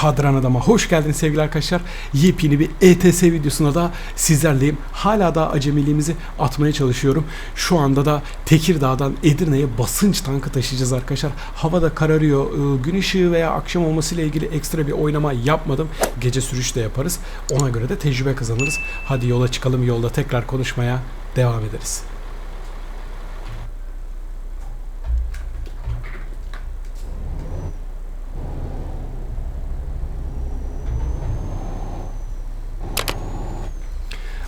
Kadran Adam'a hoş geldiniz sevgili arkadaşlar. Yepyeni bir ETS videosunda da sizlerleyim. Hala da acemiliğimizi atmaya çalışıyorum. Şu anda da Tekirdağ'dan Edirne'ye basınç tankı taşıyacağız arkadaşlar. Hava da kararıyor. Ee, Gün ışığı veya akşam olmasıyla ilgili ekstra bir oynama yapmadım. Gece sürüş de yaparız. Ona göre de tecrübe kazanırız. Hadi yola çıkalım. Yolda tekrar konuşmaya devam ederiz.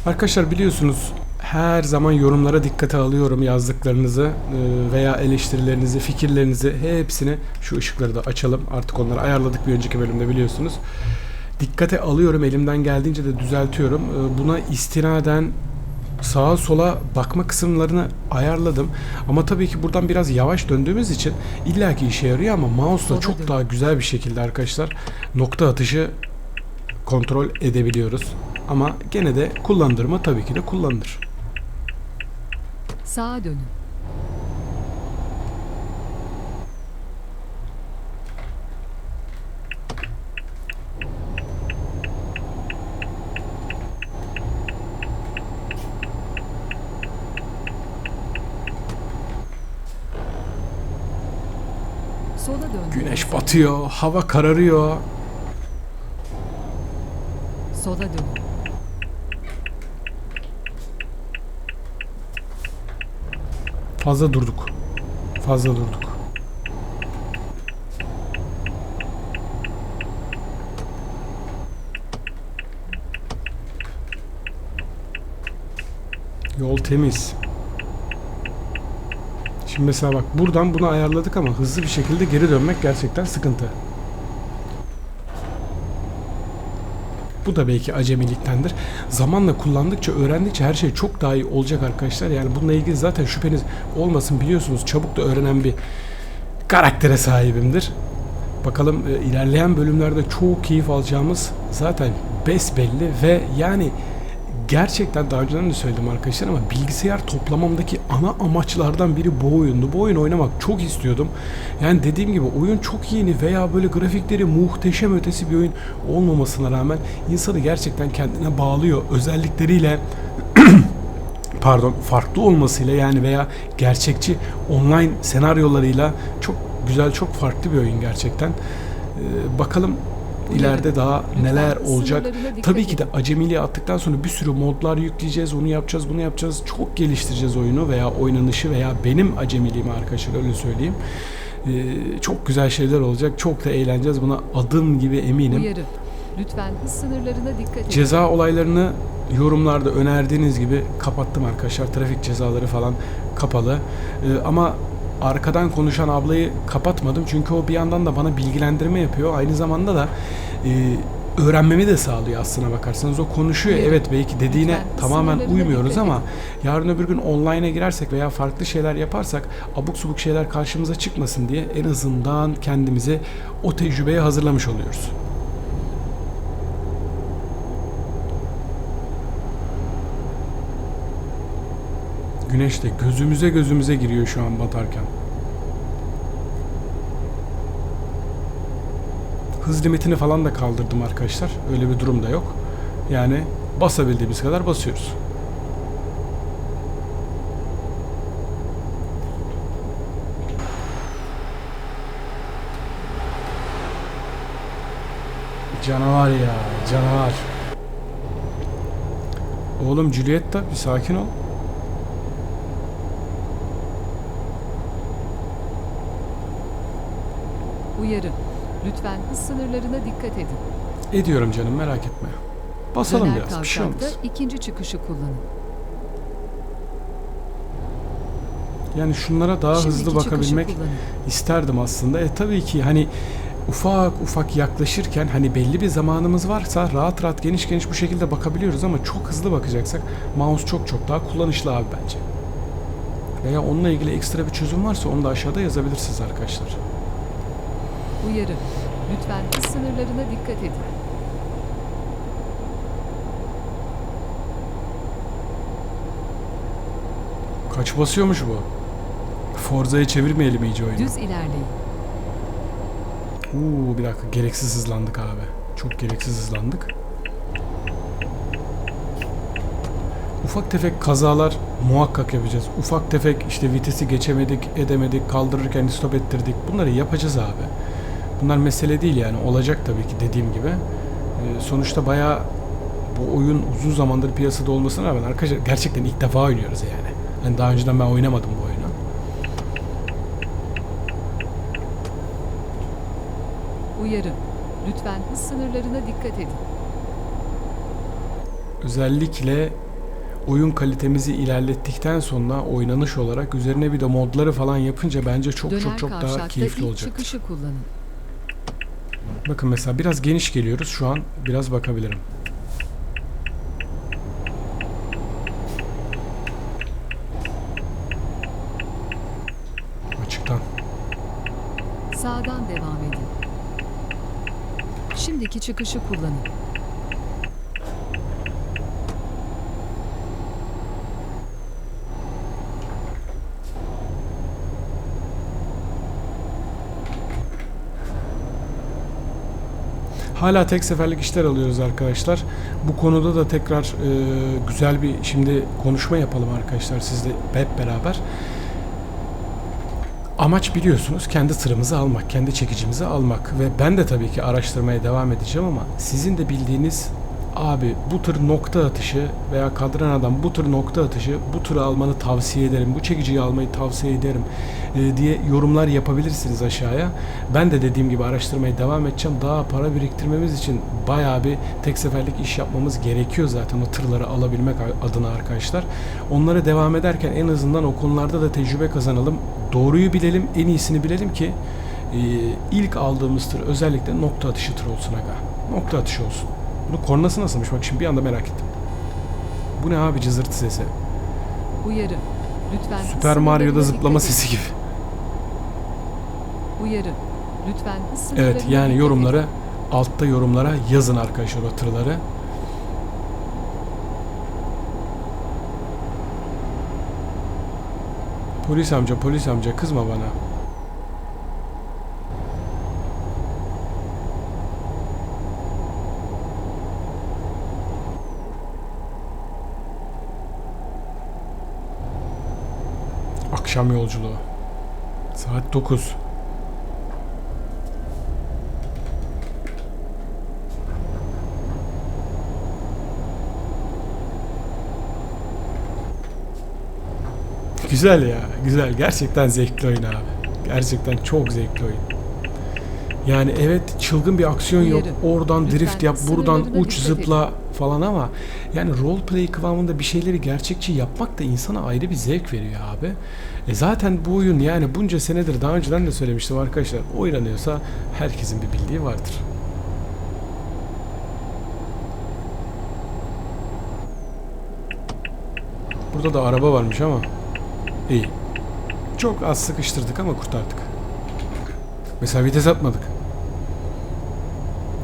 Arkadaşlar biliyorsunuz her zaman yorumlara dikkate alıyorum yazdıklarınızı e, veya eleştirilerinizi, fikirlerinizi hepsini şu ışıkları da açalım. Artık onları ayarladık bir önceki bölümde biliyorsunuz. Dikkate alıyorum elimden geldiğince de düzeltiyorum. E, Buna istinaden sağa sola bakma kısımlarını ayarladım. Ama tabii ki buradan biraz yavaş döndüğümüz için illaki işe yarıyor ama mouse'la çok daha güzel bir şekilde arkadaşlar nokta atışı kontrol edebiliyoruz. Ama gene de kullanılır mı? Tabii ki de kullanılır. Sağa dönün. Güneş batıyor, hava kararıyor. Sola dön. Fazla durduk. Fazla durduk. Yol temiz. Şimdi mesela bak buradan bunu ayarladık ama hızlı bir şekilde geri dönmek gerçekten sıkıntı. Bu da belki acemiliktendir. Zamanla kullandıkça, öğrendikçe her şey çok daha iyi olacak arkadaşlar. Yani bununla ilgili zaten şüpheniz olmasın biliyorsunuz. Çabuk da öğrenen bir karaktere sahibimdir. Bakalım e, ilerleyen bölümlerde çok keyif alacağımız zaten besbelli ve yani gerçekten daha önceden de söyledim arkadaşlar ama bilgisayar toplamamdaki ana amaçlardan biri bu oyundu. Bu oyun oynamak çok istiyordum. Yani dediğim gibi oyun çok yeni veya böyle grafikleri muhteşem ötesi bir oyun olmamasına rağmen insanı gerçekten kendine bağlıyor. Özellikleriyle pardon farklı olmasıyla yani veya gerçekçi online senaryolarıyla çok güzel çok farklı bir oyun gerçekten. Ee, bakalım ileride daha neler olacak. Tabii ki de edin. acemiliğe attıktan sonra bir sürü modlar yükleyeceğiz, onu yapacağız, bunu yapacağız. Çok geliştireceğiz oyunu veya oynanışı veya benim acemiliğimi arkadaşlar öyle söyleyeyim. Ee, çok güzel şeyler olacak. Çok da eğleneceğiz. Buna adım gibi eminim. Uyarı. Lütfen hız sınırlarına dikkat edin. Ceza olaylarını yorumlarda önerdiğiniz gibi kapattım arkadaşlar. Trafik cezaları falan kapalı. Ee, ama arkadan konuşan ablayı kapatmadım. Çünkü o bir yandan da bana bilgilendirme yapıyor. Aynı zamanda da e, öğrenmemi de sağlıyor aslına bakarsanız. O konuşuyor. Buyurun. Evet belki dediğine Lütfen tamamen uymuyoruz ama yarın öbür gün online'a girersek veya farklı şeyler yaparsak abuk subuk şeyler karşımıza çıkmasın diye en azından kendimizi o tecrübeye hazırlamış oluyoruz. Güneş de gözümüze gözümüze giriyor şu an batarken. Hız limitini falan da kaldırdım arkadaşlar. Öyle bir durum da yok. Yani basabildiğimiz kadar basıyoruz. Canavar ya, canavar. Oğlum Julietta bir sakin ol. Uyarı. Lütfen hız sınırlarına dikkat edin. Ediyorum canım merak etme. Basalım Döner biraz bir şey olmaz. ikinci çıkışı kullanın. Yani şunlara daha hızlı Şimdiki çıkışı bakabilmek kullanın. isterdim aslında. E tabii ki hani ufak ufak yaklaşırken hani belli bir zamanımız varsa rahat rahat geniş geniş bu şekilde bakabiliyoruz ama çok hızlı bakacaksak mouse çok çok daha kullanışlı abi bence. Veya onunla ilgili ekstra bir çözüm varsa onu da aşağıda yazabilirsiniz arkadaşlar. Uyarı. Lütfen hız sınırlarına dikkat edin. Kaç basıyormuş bu? Forza'ya çevirmeyelim iyice oyunu. Düz ilerleyin. Uuu bir dakika gereksiz hızlandık abi. Çok gereksiz hızlandık. Ufak tefek kazalar muhakkak yapacağız. Ufak tefek işte vitesi geçemedik, edemedik, kaldırırken stop ettirdik. Bunları yapacağız abi. Bunlar mesele değil yani. Olacak tabii ki dediğim gibi. Ee, sonuçta bayağı bu oyun uzun zamandır piyasada olmasına rağmen arkadaşlar gerçekten ilk defa oynuyoruz yani. Hani daha önceden ben oynamadım bu oyunu. Uyarı. Lütfen hız sınırlarına dikkat edin. Özellikle oyun kalitemizi ilerlettikten sonra oynanış olarak üzerine bir de modları falan yapınca bence çok Döner çok çok daha keyifli olacak. çıkışı kullanın. Bakın mesela biraz geniş geliyoruz. Şu an biraz bakabilirim. Açıktan. Sağdan devam edin. Şimdiki çıkışı kullanın. Hala tek seferlik işler alıyoruz arkadaşlar. Bu konuda da tekrar e, güzel bir şimdi konuşma yapalım arkadaşlar sizle hep beraber. Amaç biliyorsunuz kendi tırımızı almak, kendi çekicimizi almak ve ben de tabii ki araştırmaya devam edeceğim ama sizin de bildiğiniz abi bu tır nokta atışı veya kadran adam bu tır nokta atışı bu tırı almanı tavsiye ederim, bu çekiciyi almayı tavsiye ederim e, diye yorumlar yapabilirsiniz aşağıya. Ben de dediğim gibi araştırmaya devam edeceğim. Daha para biriktirmemiz için bayağı bir tek seferlik iş yapmamız gerekiyor zaten o tırları alabilmek adına arkadaşlar. Onlara devam ederken en azından o konularda da tecrübe kazanalım. Doğruyu bilelim, en iyisini bilelim ki e, ilk aldığımız tır özellikle nokta atışı tır olsun aga. Nokta atışı olsun. Bunun kornası nasılmış bak şimdi bir anda merak ettim. Bu ne abi cızırtı sesi? Uyarı. Lütfen Süper Mario'da zıplama sesi gibi. Uyarı. Lütfen Evet yani yorumlara altta yorumlara yazın arkadaşlar o tırları. Polis amca polis amca kızma bana. Akşam yolculuğu. Saat 9. Güzel ya, güzel. Gerçekten zevkli oyun abi. Gerçekten çok zevkli oyun. Yani evet çılgın bir aksiyon yok. Oradan Lütfen drift yap, buradan uç zıpla falan ama yani roleplay kıvamında bir şeyleri gerçekçi yapmak da insana ayrı bir zevk veriyor abi. E zaten bu oyun yani bunca senedir daha önceden de söylemiştim arkadaşlar. Oynanıyorsa herkesin bir bildiği vardır. Burada da araba varmış ama iyi. Çok az sıkıştırdık ama kurtardık. Mesela vites atmadık.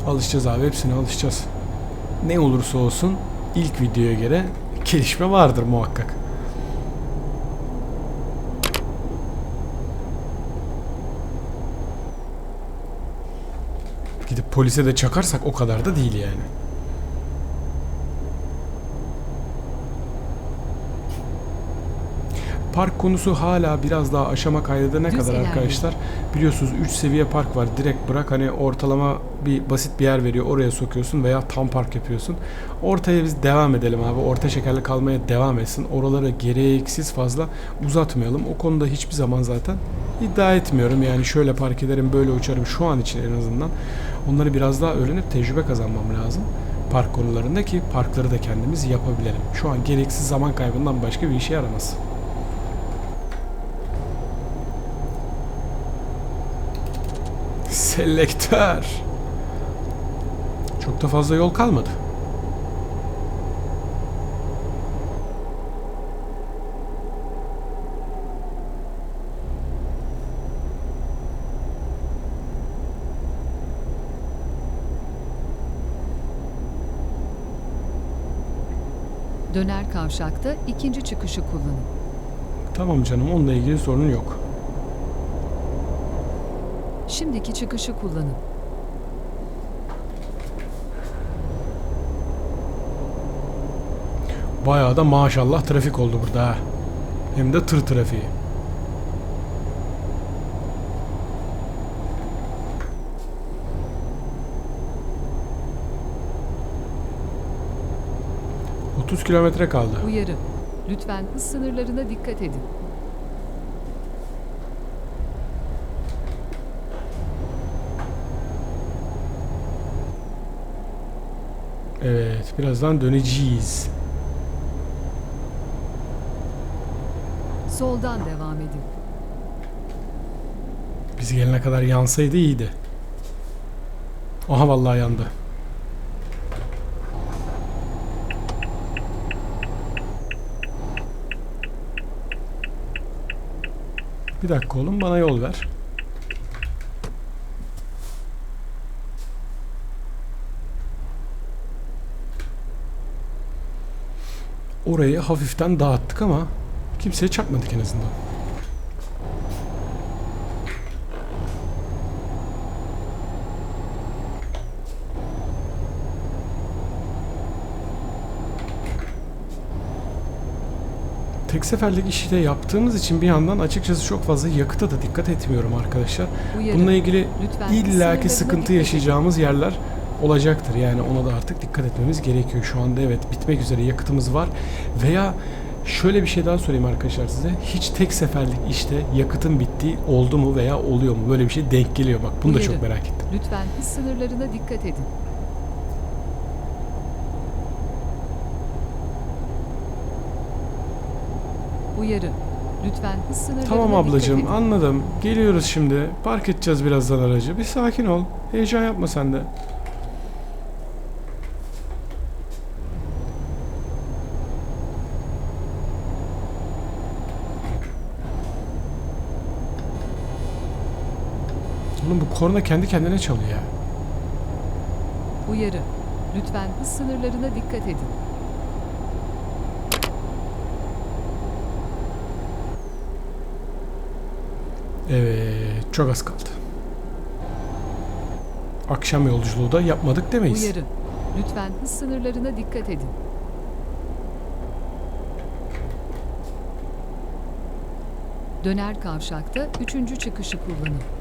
Alışacağız abi hepsine alışacağız. Ne olursa olsun ilk videoya göre gelişme vardır muhakkak. Gidip polise de çakarsak o kadar da değil yani. Park konusu hala biraz daha aşama kaydedene Düz kadar ilerleyin. arkadaşlar. Biliyorsunuz 3 seviye park var. Direkt bırak hani ortalama bir basit bir yer veriyor. Oraya sokuyorsun veya tam park yapıyorsun. Ortaya biz devam edelim abi. Orta şekerli kalmaya devam etsin. Oraları gereksiz fazla uzatmayalım. O konuda hiçbir zaman zaten iddia etmiyorum. Yani şöyle park ederim, böyle uçarım şu an için en azından. Onları biraz daha öğrenip tecrübe kazanmam lazım. Park konularında ki parkları da kendimiz yapabilelim. Şu an gereksiz zaman kaybından başka bir işe yaramaz. Selektör. Çok da fazla yol kalmadı. Döner kavşakta ikinci çıkışı kullanın. Tamam canım onunla ilgili sorun yok. Şimdiki çıkışı kullanın. Bayağı da maşallah trafik oldu burada ha. Hem de tır trafiği. ...30 kilometre kaldı. Uyarı. Lütfen hız sınırlarına dikkat edin. Evet, birazdan döneceğiz. Soldan devam edin. Biz gelene kadar yansaydı iyiydi. Aha vallahi yandı. Bir dakika oğlum bana yol ver. Orayı hafiften dağıttık ama kimseye çarpmadık en azından. Tek seferlik işi de yaptığımız için bir yandan açıkçası çok fazla yakıta da dikkat etmiyorum arkadaşlar. Uyarı. Bununla ilgili Lütfen illaki sıkıntı yaşayacağımız yerler olacaktır. Yani ona da artık dikkat etmemiz gerekiyor. Şu anda evet bitmek üzere yakıtımız var. Veya şöyle bir şey daha sorayım arkadaşlar size. Hiç tek seferlik işte yakıtın bittiği oldu mu veya oluyor mu? Böyle bir şey denk geliyor bak. Bunu da Uyarı. çok merak ettim. Lütfen hız sınırlarına dikkat edin. Uyarı. Lütfen hız sınırlarına Tamam dikkat ablacığım edin. anladım. Geliyoruz şimdi. Park edeceğiz birazdan aracı. Bir sakin ol. Heyecan yapma sen de. Oğlum bu korna kendi kendine çalıyor ya. Uyarı. Lütfen hız sınırlarına dikkat edin. Evet çok az kaldı. Akşam yolculuğu da yapmadık demeyiz. Uyarı. Lütfen hız sınırlarına dikkat edin. Döner kavşakta üçüncü çıkışı kullanın.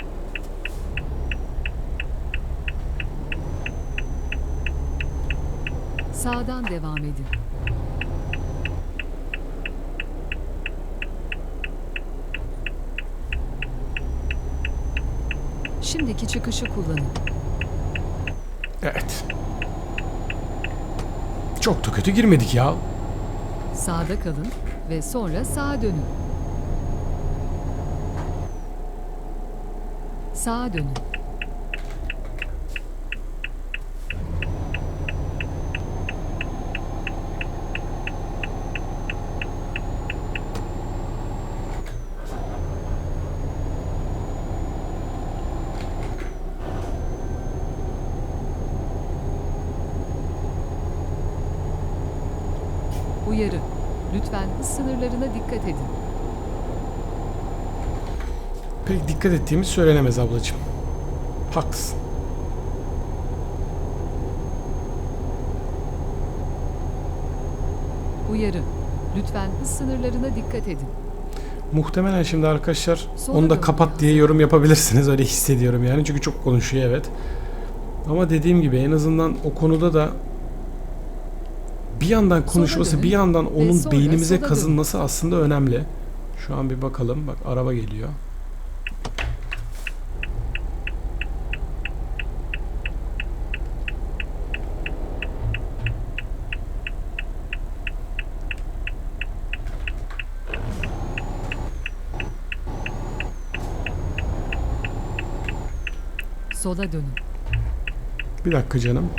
Sağdan devam edin. Şimdiki çıkışı kullanın. Evet. Çok da kötü girmedik ya. Sağda kalın ve sonra sağa dönün. Sağa dönün. Uyarı. Lütfen hız sınırlarına dikkat edin. Pek dikkat ettiğimiz söylenemez ablacığım. Haklısın. Uyarı. Lütfen hız sınırlarına dikkat edin. Muhtemelen şimdi arkadaşlar Sola onu da kapat diye yorum yapabilirsiniz. Öyle hissediyorum yani. Çünkü çok konuşuyor evet. Ama dediğim gibi en azından o konuda da bir yandan konuşması dönün bir yandan onun sonra beynimize sola kazınması aslında önemli. Şu an bir bakalım. Bak araba geliyor. Sola dönün. Bir dakika canım.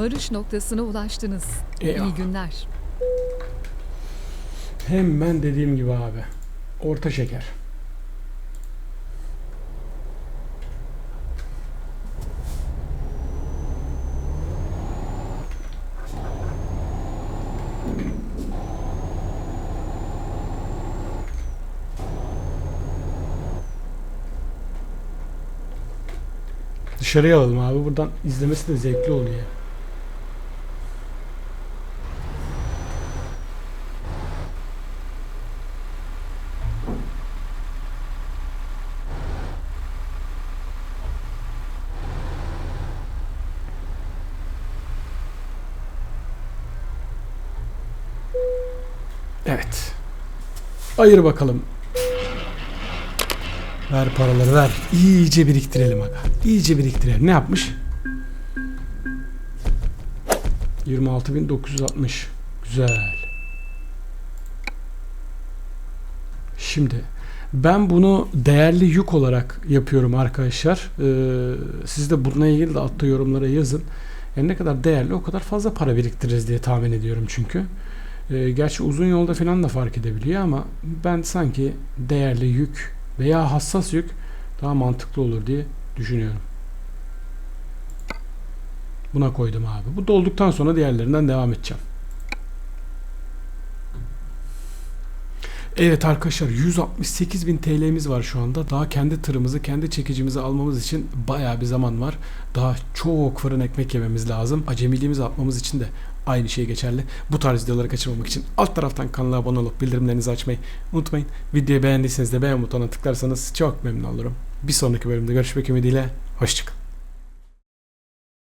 Varış noktasına ulaştınız. Eyvah. İyi günler. Hemen dediğim gibi abi. Orta şeker. Dışarıya alalım abi. Buradan izlemesi de zevkli oluyor. Ayır bakalım. Ver paraları ver. İyice biriktirelim aga. İyice biriktirelim. Ne yapmış? 26.960. Güzel. Şimdi ben bunu değerli yük olarak yapıyorum arkadaşlar. Ee, siz de bununla ilgili de altta yorumlara yazın. Yani ne kadar değerli o kadar fazla para biriktiririz diye tahmin ediyorum çünkü. Ee, gerçi uzun yolda falan da fark edebiliyor ama ben sanki değerli yük veya hassas yük daha mantıklı olur diye düşünüyorum. Buna koydum abi. Bu dolduktan sonra diğerlerinden devam edeceğim. Evet arkadaşlar 168.000 TL'miz var şu anda. Daha kendi tırımızı, kendi çekicimizi almamız için bayağı bir zaman var. Daha çok fırın ekmek yememiz lazım. Acemiliğimizi atmamız için de aynı şey geçerli. Bu tarz videoları kaçırmamak için alt taraftan kanala abone olup bildirimlerinizi açmayı unutmayın. Videoyu beğendiyseniz de beğen butonuna tıklarsanız çok memnun olurum. Bir sonraki bölümde görüşmek ümidiyle. Hoşçakalın.